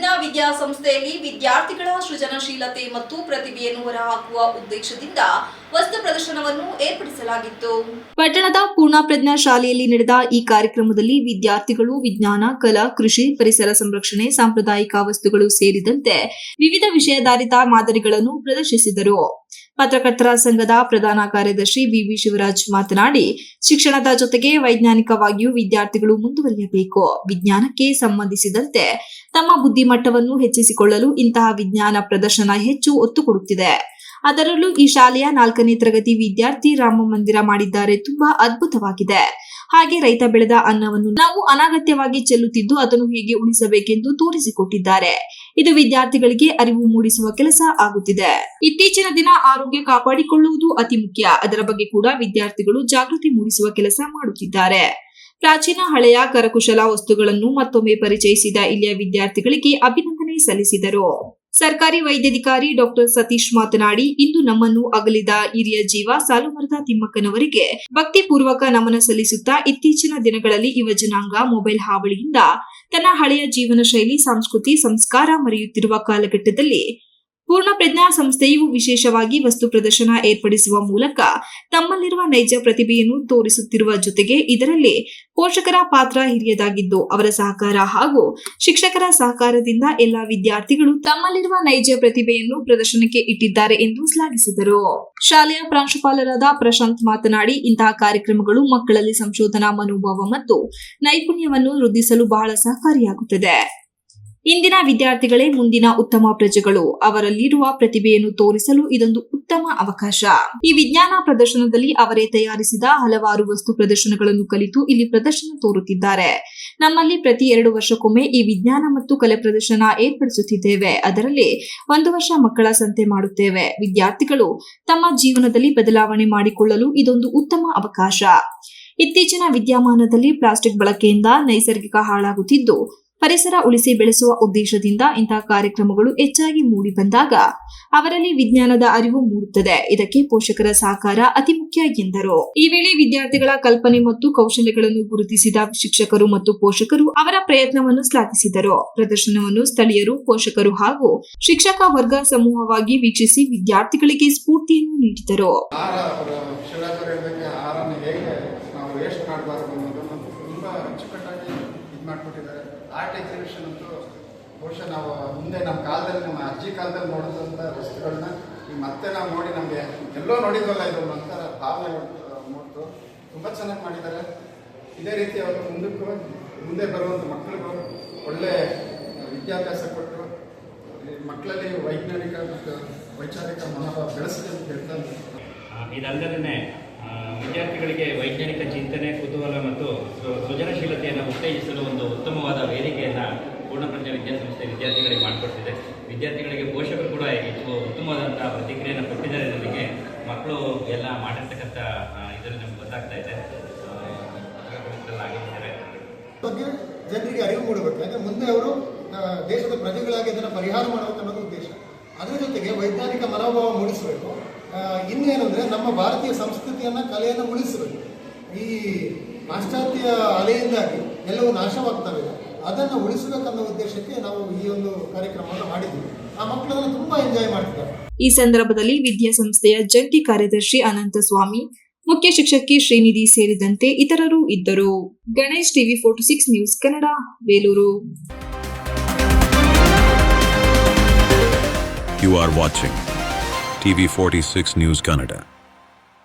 ಪ್ರಜ್ಞಾ ವಿದ್ಯಾಸಂಸ್ಥೆಯಲ್ಲಿ ವಿದ್ಯಾರ್ಥಿಗಳ ಸೃಜನಶೀಲತೆ ಮತ್ತು ಪ್ರತಿಭೆಯನ್ನು ಹೊರಹಾಕುವ ಉದ್ದೇಶದಿಂದ ವಸ್ತು ಪ್ರದರ್ಶನವನ್ನು ಏರ್ಪಡಿಸಲಾಗಿತ್ತು. ಪಟ್ಟಣದ ಪೂರ್ಣಪ್ರಜ್ಞಾ ಶಾಲೆಯಲ್ಲಿ ನಡೆದ ಈ ಕಾರ್ಯಕ್ರಮದಲ್ಲಿ ವಿದ್ಯಾರ್ಥಿಗಳು, ವಿಜ್ಞಾನ, ಕಲಾ, ಕೃಷಿ, ಪರಿಸರ ಸಂರಕ್ಷಣೆ, ಸಾಂಪ್ರದಾಯಿಕ ವಸ್ತುಗಳು ಸೇರಿದಂತೆ ವಿವಿಧ ವಿಷಯಾಧಾರಿತ ಮಾದರಿಗಳನ್ನು ಪ್ರದರ್ಶಿಸಿದರು. ಪತ್ರಕರ್ತರ ಸಂಘದ ಪ್ರಧಾನ ಕಾರ್ಯದರ್ಶಿ ಬಿವಿ ಶಿವರಾಜ್ ಮಾತನಾಡಿ, ಶಿಕ್ಷಣದ ಜೊತೆಗೆ ವೈಜ್ಞಾನಿಕವಾಗಿಯೂ ವಿದ್ಯಾರ್ಥಿಗಳು ಮುಂದುವರಿಯಬೇಕು. ವಿಜ್ಞಾನಕ್ಕೆ ಸಂಬಂಧಿಸಿದಂತೆ ತಮ್ಮ ಬುದ್ಧಿಮಟ್ಟವನ್ನು ಹೆಚ್ಚಿಸಿಕೊಳ್ಳಲು ಇಂತಹ ವಿಜ್ಞಾನ ಪ್ರದರ್ಶನ ಹೆಚ್ಚು ಒತ್ತು ಕೊಡುತ್ತಿದೆ. ಅದರಲ್ಲೂ ಈ ಶಾಲೆಯ ನಾಲ್ಕನೇ ತರಗತಿ ವಿದ್ಯಾರ್ಥಿ ರಾಮ ಮಂದಿರ ಮಾಡಿದ್ದಾರೆ. ತುಂಬಾ ಅದ್ಭುತವಾಗಿದೆ. ಹಾಗೆ ರೈತ ಬೆಳೆದ ಅನ್ನವನ್ನು ನಾವು ಅನಾಗತ್ಯವಾಗಿ ಚೆಲ್ಲುತ್ತಿದ್ದು ಅದನ್ನು ಹೇಗೆ ಉಳಿಸಬೇಕೆಂದು ತೋರಿಸಿಕೊಟ್ಟಿದ್ದಾರೆ. ಇದು ವಿದ್ಯಾರ್ಥಿಗಳಿಗೆ ಅರಿವು ಮೂಡಿಸುವ ಕೆಲಸ ಆಗುತ್ತಿದೆ. ಇತ್ತೀಚಿನ ದಿನ ಆರೋಗ್ಯ ಕಾಪಾಡಿಕೊಳ್ಳುವುದು ಅತಿ ಮುಖ್ಯ. ಅದರ ಬಗ್ಗೆ ಕೂಡ ವಿದ್ಯಾರ್ಥಿಗಳು ಜಾಗೃತಿ ಮೂಡಿಸುವ ಕೆಲಸ ಮಾಡುತ್ತಿದ್ದಾರೆ. ಪ್ರಾಚೀನ ಹಳೆಯ ಕರಕುಶಲ ವಸ್ತುಗಳನ್ನು ಮತ್ತೊಮ್ಮೆ ಪರಿಚಯಿಸಿದ ಇಲ್ಲಿಯ ವಿದ್ಯಾರ್ಥಿಗಳಿಗೆ ಅಭಿನಂದನೆ ಸಲ್ಲಿಸಿದರು. ಸರ್ಕಾರಿ ವೈದ್ಯಾಧಿಕಾರಿ ಡಾಕ್ಟರ್ ಸತೀಶ್ ಮಾತನಾಡಿ, ಇಂದು ನಮ್ಮನ್ನು ಅಗಲಿದ ಹಿರಿಯ ಜೀವ ಸಾಲುಮರದ ತಿಮ್ಮಕ್ಕನವರಿಗೆ ಭಕ್ತಿಪೂರ್ವಕ ನಮನ ಸಲ್ಲಿಸುತ್ತಾ ಇತ್ತೀಚಿನ ದಿನಗಳಲ್ಲಿ ಯುವ ಜನಾಂಗ ಮೊಬೈಲ್ ಹಾವಳಿಯಿಂದ ತನ್ನ ಹಳೆಯ ಜೀವನ ಶೈಲಿ ಸಂಸ್ಕೃತಿ, ಸಂಸ್ಕಾರ ಮರೆಯುತ್ತಿರುವ ಕಾಲಘಟ್ಟದಲ್ಲಿ ಪೂರ್ಣ ಪ್ರಜ್ಞಾ ಸಂಸ್ಥೆಯು ವಿಶೇಷವಾಗಿ ವಸ್ತು ಪ್ರದರ್ಶನ ಏರ್ಪಡಿಸುವ ಮೂಲಕ ತಮ್ಮಲ್ಲಿರುವ ನೈಜ ಪ್ರತಿಭೆಯನ್ನು ತೋರಿಸುತ್ತಿರುವ ಜೊತೆಗೆ ಇದರಲ್ಲಿ ಪೋಷಕರ ಪಾತ್ರ ಹಿರಿಯದಾಗಿದ್ದು ಅವರ ಸಹಕಾರ ಹಾಗೂ ಶಿಕ್ಷಕರ ಸಹಕಾರದಿಂದ ಎಲ್ಲಾ ವಿದ್ಯಾರ್ಥಿಗಳು ತಮ್ಮಲ್ಲಿರುವ ನೈಜ ಪ್ರತಿಭೆಯನ್ನು ಪ್ರದರ್ಶನಕ್ಕೆ ಇಟ್ಟಿದ್ದಾರೆ ಎಂದು ಶ್ಲಾಘಿಸಿದರು. ಶಾಲೆಯ ಪ್ರಾಂಶುಪಾಲರಾದ ಪ್ರಶಾಂತ್ ಮಾತನಾಡಿ, ಇಂತಹ ಕಾರ್ಯಕ್ರಮಗಳು ಮಕ್ಕಳಲ್ಲಿ ಸಂಶೋಧನಾ ಮನೋಭಾವ ಮತ್ತು ನೈಪುಣ್ಯವನ್ನು ವೃದ್ಧಿಸಲು ಬಹಳ ಸಹಕಾರಿಯಾಗುತ್ತದೆ. ಇಂದಿನ ವಿದ್ಯಾರ್ಥಿಗಳೇ ಮುಂದಿನ ಉತ್ತಮ ಪ್ರಜೆಗಳು. ಅವರಲ್ಲಿರುವ ಪ್ರತಿಭೆಯನ್ನು ತೋರಿಸಲು ಇದೊಂದು ಉತ್ತಮ ಅವಕಾಶ. ಈ ವಿಜ್ಞಾನ ಪ್ರದರ್ಶನದಲ್ಲಿ ಅವರೇ ತಯಾರಿಸಿದ ಹಲವಾರು ವಸ್ತು ಪ್ರದರ್ಶನಗಳನ್ನು ಕಲಿತು ಇಲ್ಲಿ ಪ್ರದರ್ಶನ ತೋರುತ್ತಿದ್ದಾರೆ. ನಮ್ಮಲ್ಲಿ ಪ್ರತಿ ಎರಡು ವರ್ಷಕ್ಕೊಮ್ಮೆ ಈ ವಿಜ್ಞಾನ ಮತ್ತು ಕಲೆ ಪ್ರದರ್ಶನ ಏರ್ಪಡಿಸುತ್ತಿದ್ದೇವೆ. ಅದರಲ್ಲಿ ಒಂದು ವರ್ಷ ಮಕ್ಕಳ ಸಂತೆ ಮಾಡುತ್ತೇವೆ. ವಿದ್ಯಾರ್ಥಿಗಳು ತಮ್ಮ ಜೀವನದಲ್ಲಿ ಬದಲಾವಣೆ ಮಾಡಿಕೊಳ್ಳಲು ಇದೊಂದು ಉತ್ತಮ ಅವಕಾಶ. ಇತ್ತೀಚಿನ ವಿದ್ಯಮಾನದಲ್ಲಿ ಪ್ಲಾಸ್ಟಿಕ್ ಬಳಕೆಯಿಂದ ನೈಸರ್ಗಿಕ ಹಾಳಾಗುತ್ತಿದ್ದು ಪರಿಸರ ಉಳಿಸಿ ಬೆಳೆಸುವ ಉದ್ದೇಶದಿಂದ ಇಂತಹ ಕಾರ್ಯಕ್ರಮಗಳು ಹೆಚ್ಚಾಗಿ ಮೂಡಿ ಬಂದಾಗ ಅವರಲ್ಲಿ ವಿಜ್ಞಾನದ ಅರಿವು ಮೂಡುತ್ತದೆ. ಇದಕ್ಕೆ ಪೋಷಕರ ಸಹಕಾರ ಅತಿ ಮುಖ್ಯ ಎಂದರು. ಈ ವೇಳೆ ವಿದ್ಯಾರ್ಥಿಗಳ ಕಲ್ಪನೆ ಮತ್ತು ಕೌಶಲ್ಯಗಳನ್ನು ಗುರುತಿಸಿದ ಶಿಕ್ಷಕರು ಮತ್ತು ಪೋಷಕರು ಅವರ ಪ್ರಯತ್ನವನ್ನು ಶ್ಲಾಘಿಸಿದರು. ಪ್ರದರ್ಶನವನ್ನು ಸ್ಥಳೀಯರು, ಪೋಷಕರು ಹಾಗೂ ಶಿಕ್ಷಕ ವರ್ಗ ಸಮೂಹವಾಗಿ ವೀಕ್ಷಿಸಿ ವಿದ್ಯಾರ್ಥಿಗಳಿಗೆ ಸ್ಫೂರ್ತಿಯನ್ನು ನೀಡಿದರು. ಆರ್ಟ್ ಎಕ್ಸಿಬಿಷನ್ ಅಂತೂ ಬಹುಶಃ ನಾವು ಮುಂದೆ ನಮ್ಮ ಕಾಲದಲ್ಲಿ, ನಮ್ಮ ಅಜ್ಜಿ ಕಾಲದಲ್ಲಿ ನೋಡಿದಂಥ ವಸ್ತುಗಳನ್ನ ಈಗ ಮತ್ತೆ ನಾವು ನೋಡಿ ನಮಗೆ ಎಲ್ಲೋ ನೋಡಿದ್ವಲ್ಲ ಇದು ಒಂಥರ ಭಾವನೆ ಮೂಡ್ತು. ತುಂಬ ಚೆನ್ನಾಗಿ ಮಾಡಿದ್ದಾರೆ. ಇದೇ ರೀತಿ ಅವರು ಮುಂದಕ್ಕೂ ಮುಂದೆ ಬರುವಂಥ ಮಕ್ಕಳಿಗೂ ಒಳ್ಳೆ ವಿದ್ಯಾಭ್ಯಾಸ ಕೊಟ್ಟರು ಮಕ್ಕಳಲ್ಲಿ ವೈಜ್ಞಾನಿಕ ಮತ್ತು ವೈಚಾರಿಕ ಮನೋಭಾವ ಬೆಳೆಸಿದೆ ಅಂತ ಹೇಳ್ತಾ ಇದಲ್ಲದೇ ವಿದ್ಯಾರ್ಥಿಗಳಿಗೆ ವೈಜ್ಞಾನಿಕ ಚಿಂತನೆ, ಕುತೂಹಲ ಮತ್ತು ಸೃಜನಶೀಲತೆಯನ್ನು ಉತ್ತೇಜಿಸಲು ಒಂದು ಉತ್ತಮವಾದ ವೇದಿಕೆಯನ್ನು ಪೂರ್ಣಪ್ರಜ್ಞ ವಿದ್ಯಾಸಂಸ್ಥೆ ವಿದ್ಯಾರ್ಥಿಗಳಿಗೆ ಮಾಡಿಕೊಡ್ತಿದೆ. ವಿದ್ಯಾರ್ಥಿಗಳಿಗೆ ಪೋಷಕರು ಕೂಡ ಹೆಚ್ಚು ಉತ್ತಮವಾದಂಥ ಪ್ರತಿಕ್ರಿಯೆಯನ್ನು ಕೊಟ್ಟಿದ್ದಾರೆ ನಮಗೆ. ಮಕ್ಕಳು ಎಲ್ಲ ಮಾಡಿರ್ತಕ್ಕಂಥ ಇದರಲ್ಲಿ ನಮ್ಗೆ ಗೊತ್ತಾಗ್ತಾ ಇದೆ. ಬಗ್ಗೆ ಜನರಿಗೆ ಅರಿವು ಮೂಡಬೇಕು. ಯಾಕಂದ್ರೆ ಮುಂದೆ ಅವರು ದೇಶದ ಪ್ರಜೆಗಳಾಗಿ ಅದನ್ನು ಪರಿಹಾರ ಮಾಡಬೇಕು ಅನ್ನೋದು ಉದ್ದೇಶ. ಅದರ ಜೊತೆಗೆ ವೈಜ್ಞಾನಿಕ ಮನೋಭಾವ ಮೂಡಿಸಬೇಕು. ಆ, ಇನ್ನೇನು ಅಂದರೆ ನಮ್ಮ ಭಾರತೀಯ ಸಂಸ್ಕೃತಿಯನ್ನು ಕಲೆಯನ್ನು ಉಳಿಸಬೇಕು. ಈ ಪಾಶ್ಚಾತ್ಯ ಅಲೆಯಿಂದಾಗಿ ಎಲ್ಲವೂ ನಾಶವಾಗ್ತವೆ. ಅದನ್ನು ಉಳಿಸಬೇಕನ್ನೋ ಉದ್ದೇಶಕ್ಕೆ ನಾವು ಈ ಒಂದು ಕಾರ್ಯಕ್ರಮವನ್ನು ಮಾಡಿದ್ವಿ ಆ ಮಕ್ಕಳು ತುಂಬಾ ತುಂಬ ಎಂಜಾಯ್ ಮಾಡ್ತಿದ್ದಾರೆ. ಈ ಸಂದರ್ಭದಲ್ಲಿ ವಿದ್ಯಾಸಂಸ್ಥೆಯ ಜಂಟಿ ಕಾರ್ಯದರ್ಶಿ ಅನಂತಸ್ವಾಮಿ ಮುಖ್ಯ ಶಿಕ್ಷಕಿ ಶ್ರೀನಿಧಿ ಸೇರಿದಂತೆ ಇತರರು ಇದ್ದರು. Ganesh TV forty six news Kannada Belur. You TV46 News Canada.